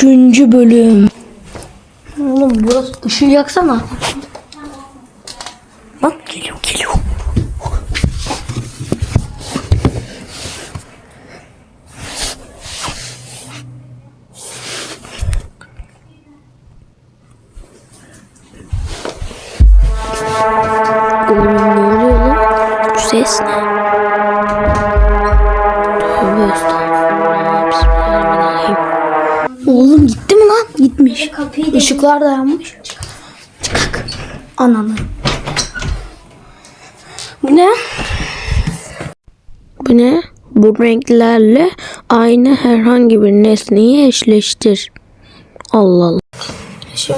Üçüncü bölüm. Oğlum burası ışığı yaksana. Bak geliyor geliyor. Oğlum ne oluyor lan? Bu ses ne? Tövbe Oğlum gitti mi lan? Gitmiş. Işıklar da yanmış. Çıkak. Ananı. Bu ne? Bu ne? Bu renklerle aynı herhangi bir nesneyi eşleştir. Allah Allah. Şimdi,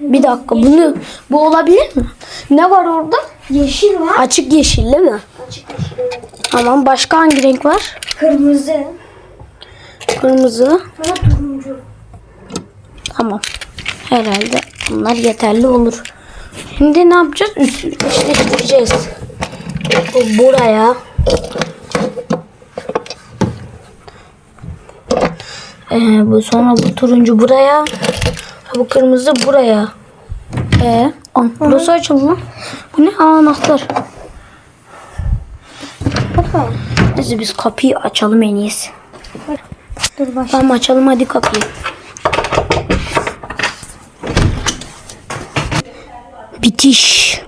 bir dakika bunu bu olabilir mi? Ne var orada? yeşil var. Açık yeşil değil mi? Açık yeşil. Tamam başka hangi renk var? Kırmızı. Kırmızı. Bana turuncu. Tamam. Herhalde bunlar yeterli olur. Şimdi ne yapacağız? Üst, eşleştireceğiz. Bu buraya. Ee, bu sonra bu turuncu buraya. Bu kırmızı buraya. Ee, an, burası açıldı lan. Bu ne? Aa, anahtar. Baba. Neyse biz kapıyı açalım en iyisi. Dur baş. Tamam açalım hadi kapıyı. Bitiş.